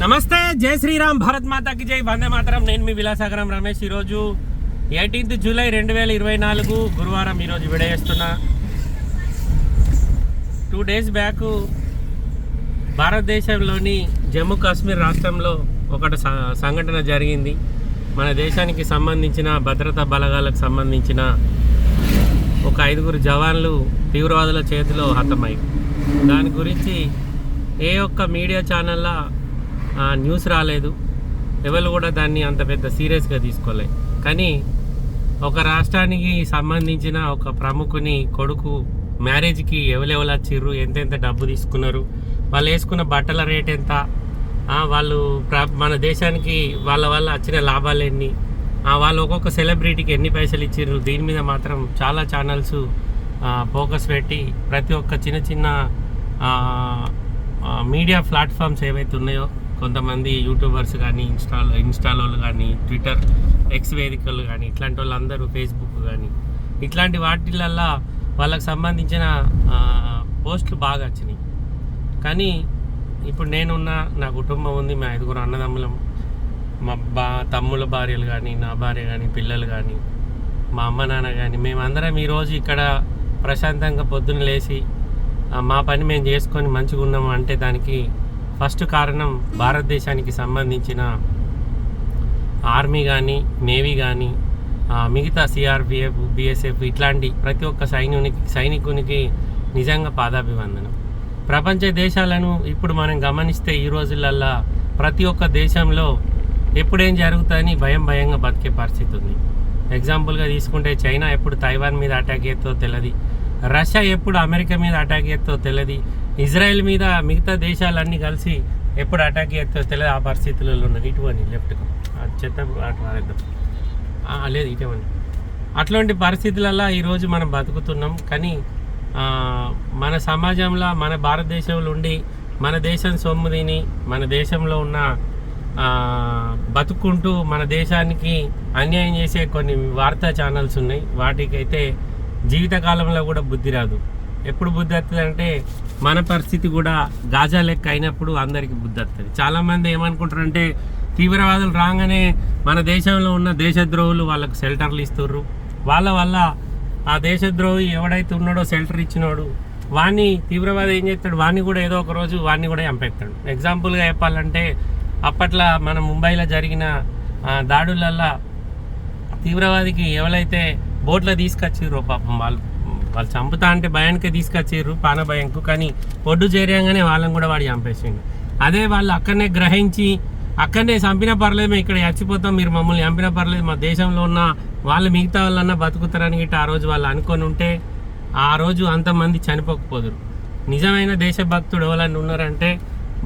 నమస్తే జై శ్రీరామ్ భారత్ మాతాకి జై. వందే మాతరం. నేను మీ విలాసాగరం రమేష్. ఈరోజు ఎయిటీన్త్ జూలై రెండు వేల ఇరవై నాలుగు గురువారం ఈరోజు విడేస్తున్నా టూ డేస్ బ్యాక్ భారతదేశంలోని జమ్మూ కాశ్మీర్ రాష్ట్రంలో ఒకటి సంఘటన జరిగింది. మన దేశానికి సంబంధించిన భద్రతా బలగాలకు సంబంధించిన ఒక ఐదుగురు జవాన్లు తీవ్రవాదుల చేతిలో హతమయ్యారు. దాని గురించి ఏ ఒక్క మీడియా ఛానల్లో న్యూస్ రాలేదు. ఎవరు కూడా దాన్ని అంత పెద్ద సీరియస్గా తీసుకోలే. కానీ ఒక రాష్ట్రానికి సంబంధించిన ఒక ప్రముఖుని కొడుకు మ్యారేజ్కి ఎవరెవరు వచ్చిర్రు ఎంతెంత డబ్బు తీసుకున్నారు వాళ్ళు వేసుకున్న బట్టల రేట్ ఎంత వాళ్ళు మన దేశానికి వాళ్ళ వల్ల వచ్చిన లాభాలు ఎన్ని వాళ్ళు ఒక్కొక్క సెలబ్రిటీకి ఎన్ని పైసలు ఇచ్చిర్రు దీని మీద మాత్రం చాలా ఛానల్స్ ఫోకస్ పెట్టి ప్రతి ఒక్క చిన్న చిన్న మీడియా ప్లాట్ఫామ్స్ ఏవైతే ఉన్నాయో కొంతమంది యూట్యూబర్స్ కానీ ఇన్స్టాల్ ఇన్స్టాలో కానీ ట్విట్టర్ ఎక్స్ వేదికలు కానీ ఇట్లాంటి వాళ్ళందరూ ఫేస్బుక్ కానీ ఇట్లాంటి వాటిలల్లో వాళ్ళకి సంబంధించిన పోస్టులు బాగా వచ్చినాయి. కానీ ఇప్పుడు నేనున్న నా కుటుంబం ఉంది మా ఐదుగురు అన్నదమ్ములం మా బా తమ్ముల భార్యలు కానీ నా భార్య కానీ పిల్లలు కానీ మా అమ్మ నాన్న కానీ మేమందరం ఈరోజు ఇక్కడ ప్రశాంతంగా పొద్దున లేచి మా పని మేము చేసుకొని మంచిగా ఉన్నాము అంటే దానికి ఫస్ట్ కారణం భారతదేశానికి సంబంధించిన ఆర్మీ కానీ నేవీ కానీ మిగతా సిఆర్పిఎఫ్ బిఎస్ఎఫ్ ఇట్లాంటి ప్రతి ఒక్క సైనికునికి సైనికునికి నిజంగా పాదాభివందనం. ప్రపంచ దేశాలను ఇప్పుడు మనం గమనిస్తే ఈ రోజులల్లా ప్రతి ఒక్క దేశంలో ఎప్పుడేం జరుగుతుందని భయం భయంగా బతికే పరిస్థితి ఉంది. ఎగ్జాంపుల్గా తీసుకుంటే చైనా ఎప్పుడు తైవాన్ మీద అటాక్ చేస్తో తెలియదు రష్యా ఎప్పుడు అమెరికా మీద అటాక్ చేస్తో తెలియదు ఇజ్రాయెల్ మీద మిగతా దేశాలన్నీ కలిసి ఎప్పుడు అటాక్ చేస్తో తెలియదు ఆ పరిస్థితులలో ఉన్నది. ఇటువంటి లెఫ్ట్కు చెత్త అటు లేదు ఇటువంటి అట్లాంటి పరిస్థితులలో ఈరోజు మనం బతుకుతున్నాం. కానీ మన సమాజంలో మన భారతదేశంలో ఉండి మన దేశం సొమ్ము తిని మన దేశంలో ఉన్న బతుకుంటూ మన దేశానికి అన్యాయం చేసే కొన్ని వార్తా ఛానల్స్ ఉన్నాయి. వాటికైతే జీవితకాలంలో కూడా బుద్ధి రాదు. ఎప్పుడు బుద్ధి వస్తుంది అంటే మన పరిస్థితి కూడా గాజా లెక్క అయినప్పుడు అందరికీ బుద్ధి వస్తుంది చాలామంది ఏమనుకుంటారంటే తీవ్రవాదులు రాగానే మన దేశంలో ఉన్న దేశద్రోహులు వాళ్ళకు షెల్టర్లు ఇస్తుర్రు. వాళ్ళ వల్ల ఆ దేశద్రోహి ఎవడైతే ఉన్నాడో షెల్టర్ ఇచ్చినోడు వాణ్ణి తీవ్రవాది ఏం చేస్తాడు? వాణ్ణి కూడా ఏదో ఒక రోజు వాణ్ణి కూడా చంపేస్తాడు. ఎగ్జాంపుల్గా చెప్పాలంటే అప్పట్లో మన ముంబైలో జరిగిన దాడులల్లో తీవ్రవాదికి ఎవరైతే బోట్లో తీసుకొచ్చిర్రో పాపం వాళ్ళు వాళ్ళు చంపుతా అంటే భయానికే తీసుకొచ్చిర్రు పాన భయంకు. కానీ ఒడ్డు చేరగానే వాళ్ళని కూడా వాడు చంపేసిండు. అదే వాళ్ళు అక్కడనే గ్రహించి అక్కడనే చంపిన పర్లేదు మేము ఇక్కడ చచ్చిపోతాం మీరు మమ్మల్ని చంపిన పర్లేదు మా దేశంలో ఉన్న వాళ్ళు మిగతా వాళ్ళన్నా బతుకుతారని గిట్ట ఆ రోజు వాళ్ళు అనుకొని ఉంటే ఆ రోజు అంతమంది చనిపోకపోదురు. నిజమైన దేశభక్తుడు ఎవరన్నా ఉన్నారంటే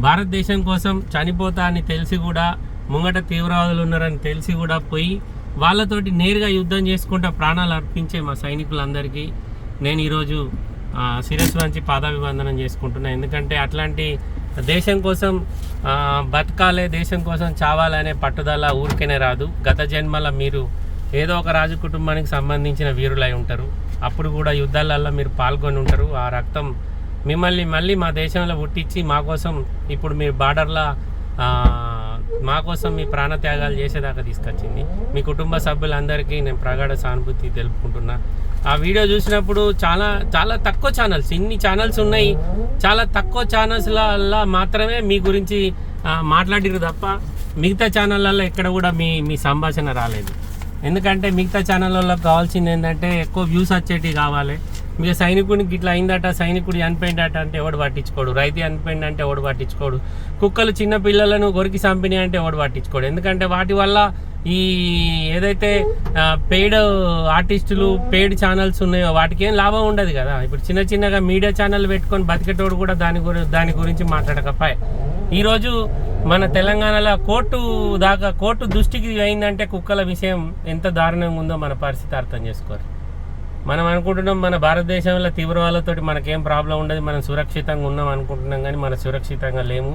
భారతదేశం కోసం చనిపోతా అని తెలిసి కూడా ముంగట తీవ్రవాదులు ఉన్నారని తెలిసి కూడా పోయి వాళ్ళతోటి నేరుగా యుద్ధం చేసుకుంటా ప్రాణాలు అర్పించే మా సైనికులందరికీ నేను ఈరోజు ఆ, శిరస్సు పాదాభివందనం చేసుకుంటున్నాను ఎందుకంటే అట్లాంటి దేశం కోసం బతకాలే దేశం కోసం చావాలనే పట్టుదల ఊరికేనే రాదు. గత జన్మల మీరు ఏదో ఒక రాజు కుటుంబానికి సంబంధించిన వీరులై ఉంటారు. అప్పుడు కూడా యుద్ధాలల్లో మీరు పాల్గొని ఉంటారు. ఆ రక్తం మిమ్మల్ని మళ్ళీ మా దేశంలో పుట్టించి మా కోసం ఇప్పుడు మీరు బార్డర్లో మా కోసం మీ ప్రాణత్యాగాలు చేసేదాకా తీసుకొచ్చింది. మీ కుటుంబ సభ్యులందరికీ నేను ప్రగాఢ సానుభూతి తెలుపుకుంటున్నా. ఆ వీడియో చూసినప్పుడు చాలా చాలా తక్కువ ఛానల్స్ ఇన్ని ఛానల్స్ ఉన్నాయి. చాలా తక్కువ ఛానల్స్లలో మాత్రమే మీ గురించి మాట్లాడిరు తప్ప మిగతా ఛానళ్ళల్లో ఎక్కడ కూడా మీ మీ సంభాషణ రాలేదు. ఎందుకంటే మిగతా ఛానళ్ళలో కావాల్సింది ఏంటంటే ఎక్కువ వ్యూస్ వచ్చేటివి కావాలి. ఇక సైనికుడికి ఇట్లా అయిందట సైనికుడు చనిపోయిందట అంటే ఎవడు పట్టించుకోడు. రైతు చనిపోయింది అంటే ఎవడు పట్టించుకోడు. కుక్కలు చిన్న పిల్లలను గొరికి చంపినాయి అంటే ఎవడు పట్టించుకోడు. ఎందుకంటే వాటి వల్ల ఈ ఏదైతే పెయిడ్ ఆర్టిస్టులు పెయిడ్ ఛానల్స్ ఉన్నాయో వాటికి ఏం లాభం ఉండదు కదా. ఇప్పుడు చిన్న చిన్నగా మీడియా ఛానల్ పెట్టుకొని బతికేటోడు కూడా దాని గురించి దాని గురించి మాట్లాడకపోయి. ఈరోజు మన తెలంగాణలో కోర్టు దాకా కోర్టు దృష్టికి అయిందంటే కుక్కల విషయం ఎంత దారుణంగా ఉందో మన పరిస్థితి అర్థం చేసుకోరు మనం అనుకుంటున్నాం మన భారతదేశంలో తీవ్రవాదులతోటి మనకేం ప్రాబ్లం ఉండదు మనం సురక్షితంగా ఉన్నాం అనుకుంటున్నాం కానీ మన సురక్షితంగా లేము.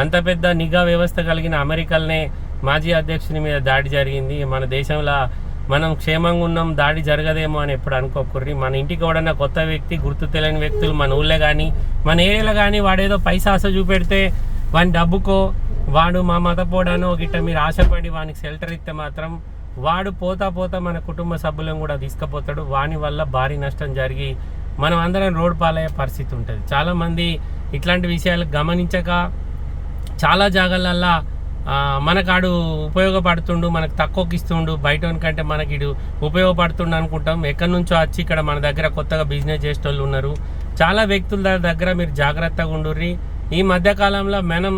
అంత పెద్ద నిఘా వ్యవస్థ కలిగిన అమెరికాలనే మాజీ అధ్యక్షుని మీద దాడి జరిగింది. మన దేశంలో మనం క్షేమంగా ఉన్నాం దాడి జరగదేమో అని ఎప్పుడు అనుకోకూర్రి. మన ఇంటికి ఎవడన్నా కొత్త వ్యక్తి గుర్తు తెలియని వ్యక్తులు మన ఊళ్ళో కానీ మన ఏరియాలో కానీ వాడేదో పైసా ఆశ చూపెడితే వాని డబ్బుకో వాడు మా మతపోడానో గిట్ట మీరు ఆశపడి వానికి షెల్టర్ ఇస్తే మాత్రం వాడు పోతా పోతా మన కుటుంబ సభ్యులను కూడా తీసుకుపోతాడు. వాని వల్ల భారీ నష్టం జరిగి మనం అందరం రోడ్ పాలయ్యే పరిస్థితి ఉంటుంది. చాలామంది ఇట్లాంటి విషయాలు గమనించక చాలా జాగాలల్లో మనకాడు ఉపయోగపడుతుండు మనకు తక్కువకి ఇస్తుండు బయట కంటే మనకి ఇడు ఉపయోగపడుతుండు అనుకుంటాం. ఎక్కడి నుంచో వచ్చి ఇక్కడ మన దగ్గర కొత్తగా బిజినెస్ చేసేటోళ్ళు ఉన్నారు. చాలా వ్యక్తుల దగ్గర మీరు జాగ్రత్తగా ఉండుర్రి. ఈ మధ్యకాలంలో మనం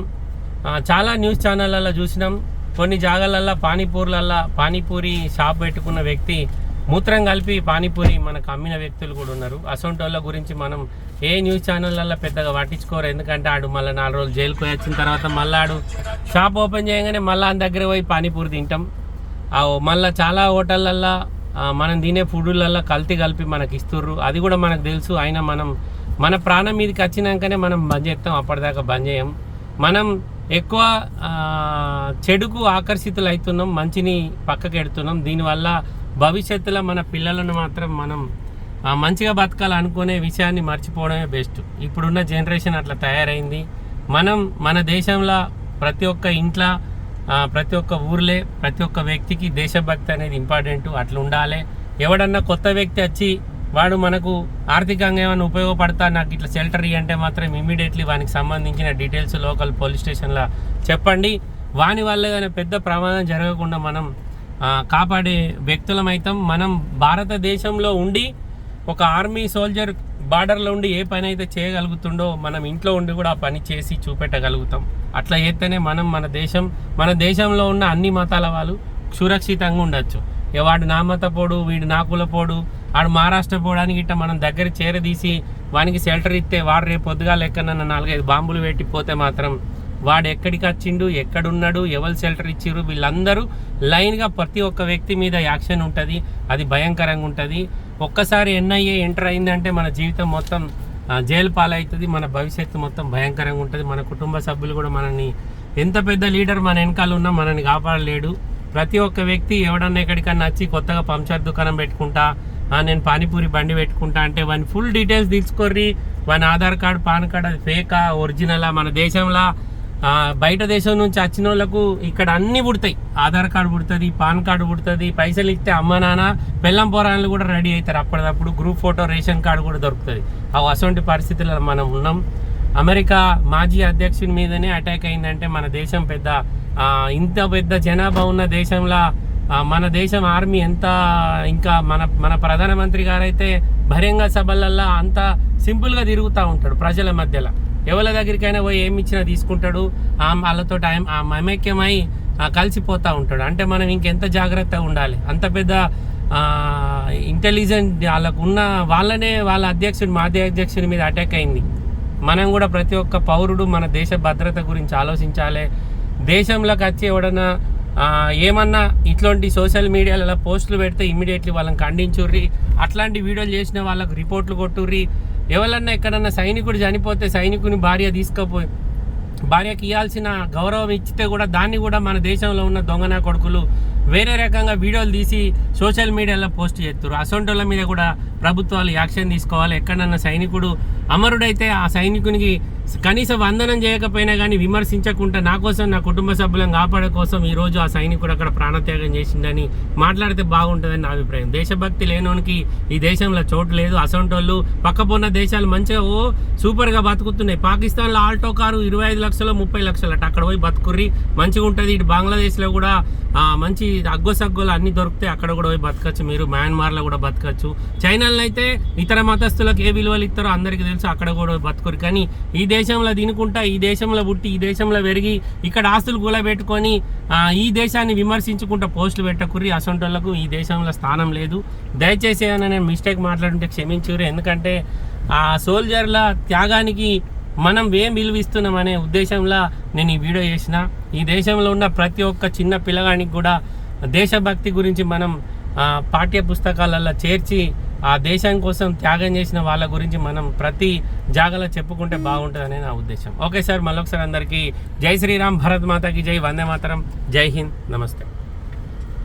చాలా న్యూస్ ఛానళ్ళల్లో చూసినాం. కొన్ని జాగాలల్లో పానీపూర్లల్లో పానీపూరి షాప్ పెట్టుకున్న వ్యక్తి మూత్రం కలిపి పానీపూరి మనకు అమ్మిన వ్యక్తులు కూడా ఉన్నారు. అసొంటి వాళ్ళ గురించి మనం ఏ న్యూస్ ఛానళ్ళల్లో పెద్దగా పట్టించుకోరు. ఎందుకంటే ఆడు మళ్ళీ నాలుగు రోజులు జైలుకు వచ్చిన తర్వాత మళ్ళీ ఆడు షాప్ ఓపెన్ చేయగానే మళ్ళీ ఆయన దగ్గర పోయి పానీపూరి తింటాం. ఆ మళ్ళీ చాలా హోటళ్ళల్లో మనం తినే ఫుడ్లల్లో కల్తీ కలిపి మనకి ఇస్తుర్రు. అది కూడా మనకు తెలుసు. అయినా మనం మన ప్రాణం మీదకి వచ్చినాకనే మనం బంద్ చేస్తాం. అప్పటిదాకా బంద్ చేయం. మనం ఎక్కువ చెడుకు ఆకర్షితులు అవుతున్నాం మంచిని పక్కకి ఎడుతున్నాం దీనివల్ల భవిష్యత్తులో మన పిల్లలను మాత్రం మనం మంచిగా బతకాలనుకునే విషయాన్ని మర్చిపోవడమే బెస్ట్. ఇప్పుడున్న జనరేషన్ అట్లా తయారైంది. మనం మన దేశంలో ప్రతి ఒక్క ఇంట్లో ప్రతి ఒక్క ఊర్లే ప్రతి ఒక్క వ్యక్తికి దేశభక్తి అనేది ఇంపార్టెంట్. అట్లా ఉండాలి ఎవడన్నా కొత్త వ్యక్తి వచ్చి వాడు మనకు ఆర్థికంగా ఏమైనా ఉపయోగపడతా నాకు ఇట్లా షెల్టర్ అంటే మాత్రం ఇమీడియట్లీ వానికి సంబంధించిన డీటెయిల్స్ లోకల్ పోలీస్ స్టేషన్లో చెప్పండి. వాని వల్ల కానీ పెద్ద ప్రమాదం జరగకుండా మనం కాపాడే వ్యక్తులమైతాం మనం భారతదేశంలో ఉండి ఒక ఆర్మీ సోల్జర్ బార్డర్లో ఉండి ఏ పని అయితే చేయగలుగుతుండో మనం ఇంట్లో ఉండి కూడా ఆ పని చేసి చూపెట్టగలుగుతాం. అట్లా చేస్తేనే మనం మన దేశం మన దేశంలో ఉన్న అన్ని మతాల వాళ్ళు సురక్షితంగా ఉండొచ్చు. ఇక వాడు నా మతపోడు వీడు నా కులపోడు ఆడు వాడు మహారాష్ట్ర పోవడానికి ఇట్ట మనం దగ్గర చేరదీసి వానికి షెల్టర్ ఇస్తే వాడు రేపు పొద్దుగా లెక్కన నాలుగైదు బాంబులు పెట్టి పోతే మాత్రం వాడు ఎక్కడికి వచ్చిండు ఎక్కడున్నాడు ఎవరు షెల్టర్ ఇచ్చిర్రు వీళ్ళందరూ లైన్గా ప్రతి ఒక్క వ్యక్తి మీద యాక్షన్ ఉంటుంది అది భయంకరంగా ఉంటుంది. ఒక్కసారి ఎన్ఐఏ ఎంటర్ అయిందంటే మన జీవితం మొత్తం జైలు పాలవుతుంది మన భవిష్యత్తు మొత్తం భయంకరంగా ఉంటుంది. మన కుటుంబ సభ్యులు కూడా మనల్ని ఎంత పెద్ద లీడర్ మన వెనకాల ఉన్నా మనల్ని కాపాడలేడు. ప్రతి ఒక్క వ్యక్తి ఎవడన్నా ఎక్కడికన్నా వచ్చి కొత్తగా పంచర్ దుకాణం పెట్టుకుంటా నేను పానీపూరి బండి పెట్టుకుంటా అంటే వాని ఫుల్ డీటెయిల్స్ తీసుకొర్రి. వాని ఆధార్ కార్డు పాన్ కార్డు అది ఫేకా ఒరిజినలా మన దేశంలో. బయట దేశం నుంచి వచ్చిన వాళ్ళకు ఇక్కడ అన్నీ పుడతాయి. ఆధార్ కార్డు పుడుతుంది పాన్ కార్డు పుడుతుంది పైసలు ఇస్తే అమ్మ నాన్న పెళ్ళం పోరాళ్ళు కూడా రెడీ అవుతారు అప్పటిదప్పుడు గ్రూప్ ఫోటో రేషన్ కార్డు కూడా దొరుకుతుంది. ఆ అసొంటి పరిస్థితుల్లో మనం ఉన్నాం. అమెరికా మాజీ అధ్యక్షుని మీదనే అటాక్ అయిందంటే మన దేశం పెద్ద ఇంత పెద్ద జనాభా ఉన్న దేశంలో మన దేశం ఆర్మీ ఎంత ఇంకా మన మన ప్రధానమంత్రి గారైతే బహిరంగ సభలల్లో అంత సింపుల్గా తిరుగుతూ ఉంటాడు ప్రజల మధ్యలో. ఎవరి దగ్గరికైనా పోయి ఏమి ఇచ్చినా తీసుకుంటాడు. ఆ వాళ్ళతో టైం ఆ మమైక్యమై కలిసిపోతూ ఉంటాడు. అంటే మనం ఇంకెంత జాగ్రత్తగా ఉండాలి? అంత పెద్ద ఇంటెలిజెంట్ వాళ్ళకు ఉన్న వాళ్ళనే వాళ్ళ అధ్యక్షుడు మాధ్య అధ్యక్షుడి మీద అటాక్ అయింది. మనం కూడా ప్రతి ఒక్క పౌరుడు మన దేశ భద్రత గురించి ఆలోచించాలి. దేశంలోకి వచ్చి ఎవడన్నా ఏమన్నా ఇట్లాంటి సోషల్ మీడియాలలో పోస్టులు పెడితే ఇమ్మీడియట్లీ వాళ్ళని ఖండించుర్రి అట్లాంటి వీడియోలు చేసిన వాళ్ళకు రిపోర్ట్లు కొట్టుర్రి. ఎవరన్నా ఎక్కడన్నా సైనికుడు చనిపోతే సైనికుని భార్య తీసుకుపోయి భార్యకి ఇవ్వాల్సిన గౌరవం ఇచ్చితే కూడా దాన్ని కూడా మన దేశంలో ఉన్న దొంగన కొడుకులు వేరే రకంగా వీడియోలు తీసి సోషల్ మీడియాలో పోస్ట్ చేస్తారు అసొంటోళ్ళ మీద కూడా ప్రభుత్వాలు యాక్షన్ తీసుకోవాలి. ఎక్కడన్నా సైనికుడు అమరుడైతే ఆ సైనికునికి కనీసం వందనం చేయకపోయినా కానీ విమర్శించకుండా నా కోసం నా కుటుంబ సభ్యులను కాపాడే కోసం ఈరోజు ఆ సైనికుడు అక్కడ ప్రాణత్యాగం చేసిందని మాట్లాడితే బాగుంటుందని నా అభిప్రాయం. దేశభక్తి లేనోనికి ఈ దేశంలో చోటు లేదు. అసొంటోళ్ళు పక్కపోన్న దేశాలు మంచిగా ఓ సూపర్గా బతుకుతున్నాయి. పాకిస్తాన్లో ఆల్టో కారు ఇరవై ఐదు లక్షలు ముప్పై లక్షలు అక్కడ పోయి బతుకుర్రి. మంచిగా ఉంటుంది ఇటు బంగ్లాదేశ్లో కూడా మంచి అగ్గో సగ్గోలు అన్ని దొరికితే అక్కడ కూడా పోయి బతకచ్చు మీరు. మయన్మార్లో కూడా బతకచ్చు. చైనాలో అయితే ఇతర మతస్థులకు ఏ విలువలు ఇస్తారో అందరికీ తెలుసు. అక్కడ కూడా పోయి బతుకురు. కానీ ఈ దేశంలో తినుకుంటా ఈ దేశంలో పుట్టి ఈ దేశంలో పెరిగి ఇక్కడ ఆస్తులు కూలబెట్టుకొని ఈ దేశాన్ని విమర్శించుకుంటా పోస్టులు పెట్టకుర్రి అసొంటోళ్ళకు ఈ దేశంలో స్థానం లేదు. దయచేసి ఏమైనా నేను మిస్టేక్ మాట్లాడుంటే క్షమించురు ఎందుకంటే ఆ సోల్జర్ల త్యాగానికి మనం ఏం విలువిస్తున్నాం అనే ఉద్దేశంలో నేను ఈ వీడియో చేసిన. ఈ దేశంలో ఉన్న ప్రతి ఒక్క చిన్న పిల్లగానికి కూడా దేశభక్తి గురించి మనం పాఠ్య పుస్తకాలలో చేర్చి ఆ దేశం కోసం త్యాగం చేసిన వాళ్ళ గురించి మనం ప్రతి జాగాలో చెప్పుకుంటే బాగుంటుందనే నా ఉద్దేశం. ఓకే సార్ మళ్ళొకసారి అందరికీ జై శ్రీరామ్ భరత్ మాతకి జై వందే మాతరం జై హింద్ నమస్తే.